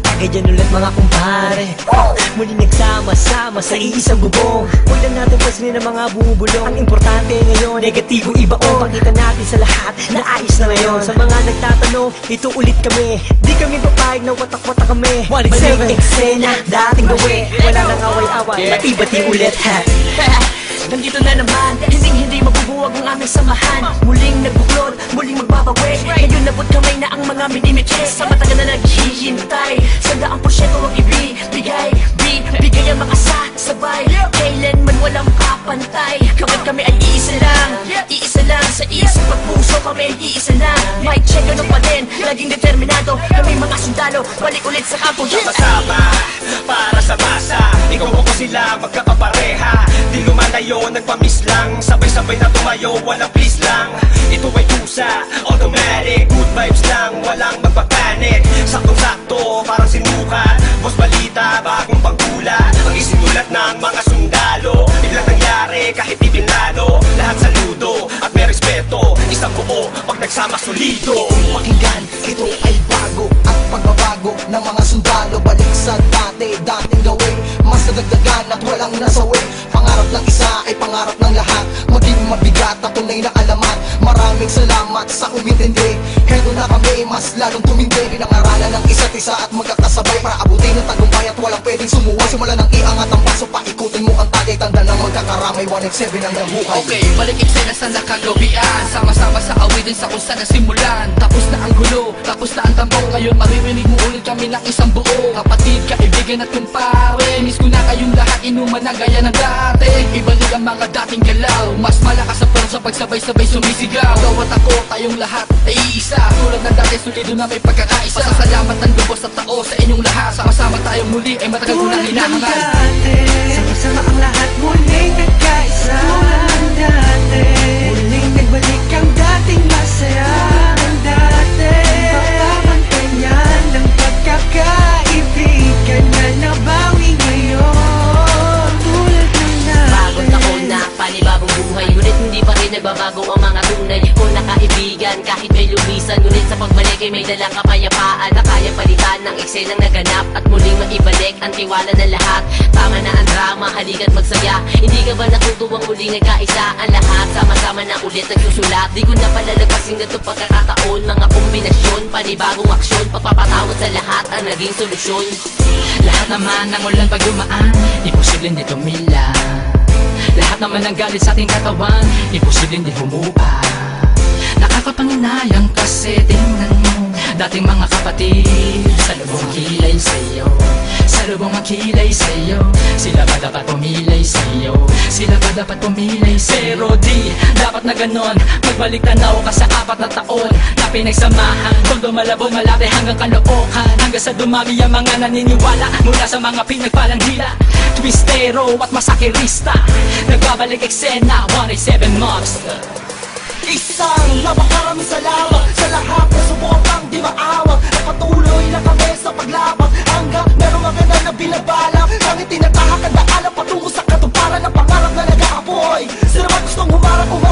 Isang tagayan ulit mga kumpare. Muli nagsama-sama sa iisang bubong. Huwag na natin pansinin ang mga bumubulong Ang importante ngayon, negatibo iba o. Pakita natin sa lahat na ayos na ngayon. Sa mga nagtatanong, ito ulit kami. Di kami papayag na watak-watak kami. Balik eksena, dating gawi. Wala nang away-away, bati-bati ulit. Ha Nandito na naman, hindi hindi mabubuwag ang aming samahan. Muling nagbuklod, muling magbabawi. Ngayon nabot kamay na ang mga minimiche. Sa matagal na naghihintay sundalo, balik ulit sa kampo Yeah! Sama para sa masa Ikaw ako sila magkakapareha. Di lumalayo, nagpamiss lang. Sabay-sabay na tumayo, walang please lang. Ito ay kusa, automatic. Good vibes lang, walang magpapanik Saktong-sakto, parang sinukat Boss balita, bagong pagkula. Ang isinulat ng mga sundalo. Biglang nangyari, kahit di Lahat saludo, at may respeto. Isang buo, pag nagsama solido sa umintindi Hedo na kami, mas lalong tumindi. Pinangaralan ng isa't isa at magkakasabay Para abutin ang tagumpay at walang pwedeng sumuway Simula ng iangat ang paso, paikutin mo ang tagay Tanda ng magkakaramay, 187 ang nabuhay. Okay, balik eksena sa nakagawian Sama-sama sa awitin sa kung saan nasimulan Tapos na ang gulo, tapos na ang tambong Ngayon maririnig mo ulit kami ng isang buo. Kapatid, kaibigan at kumpare. Miss ko na kayong lahat, inuman na gaya ng dati. Ibalik ang mga dating galaw Mas malakas sa sa pagsabay-sabay sumisigaw. Gawat ako, tayong lahat ay iisa. Tulad ng dati, sulido na may pagkakaisa. Pasasalamat ng lubos at tao sa inyong lahat. Sama-sama tayong muli ay matagal ko nang Tulad ng hinahangal dati Sama-sama ang lahat muling nagkaisa. Tulad ng dati Muling nagbalik ang dating masaya ay may dalang kapayapaan Na kaya palitan ng eksenang naganap At muling maibalik ang tiwala ng lahat. Tama na ang drama, halika't magsaya. Hindi ka ba natutuwang muling nagkaisa Ang lahat, sama-sama na ulit nagsusulat. Di ko na palalagpasin na ito pagkakataon. Mga kombinasyon, panibagong aksyon Pagpapatawad sa lahat ang naging solusyon. Lahat naman ng ulan pag dumaan Imposibleng di tumila. Lahat naman ng galit sa ating katawan Imposibleng di humupa. Nakakapanginayang kasi tingnan Dating mga kapatid. Sa lubong kilay sa'yo. Sa lubong makilay sa'yo. Sila ba dapat pumilay sa'yo? Sila ba dapat pumilay sa'yo? Pero di dapat na ganon. Magbalik tanaw ka sa apat na taon Na pinagsamahan. Kung dumalabog malate hanggang kalookan Hanggang sa dumami ang mga naniniwala Mula sa mga pinagpalang dila Twistero at masakirista. Nagbabalik eksena 187 Monster. Isang salamat Sa lahat sa paglabag. Hanggang merong maganda na binabalak. Kami tinatahak ang daanan patungo sa katuparan Ng pangarap na nag-aapoy. Sino man gustong humarap umawat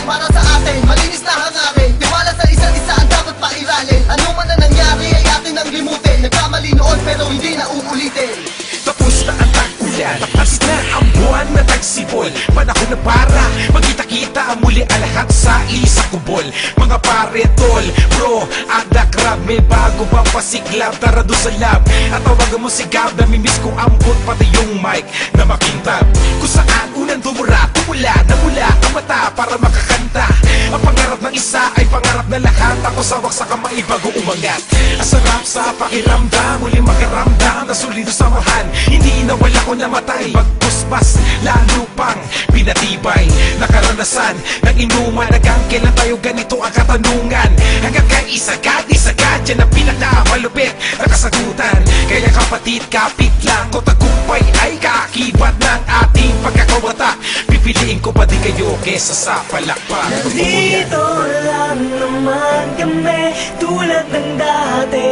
ay nandyan Para sa atin, malinis na hangarin Tiwala sa isa't isa ang dapat pairalin Ano man na nangyari ay atin ang limutin. Nagkamali noon pero hindi na uulitin. Tapos na ang tagpo ulan Tapos na ang buwan na tagsibol. Panahon na para Magkita-kita muli ang lahat sa isang kubol. Mga pare, tol, bro the crowd May bago bang pasiklab Tara doon sa lab At tawagan mo si Gab. Namimiss ko ambot pati yung mic Na makintab Kung saan unang tumura Tumula, namula. ang mata Para makakanta. Ang pangarap ng isa ay pangarap na lahat. Ako sawak sa kamay bago umangat Ang sarap sa pakiramdam Muli makaramdam na solido samahan Hindi nawala ko namatay Pagpuspas, lalo pang pinatibay. Nakaranasan ng inuman Hanggang kailan tayo ganito ang katanungan. Hanggang kay isagad, isagad Yan ang pinakamalupit na kasagutan. Kaya kapatid, kapit lang Ko tagumpay ay kaakibat ng ating pagkakawata. Pipiliin ko pa di kayo kesa sa palakpak. Dito lang naman kami Tulad ng dati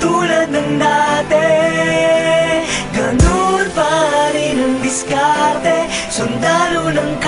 Tulad ng dati. Ganun pa rin ang diskarte Sundalo ng kalye Sundalo ng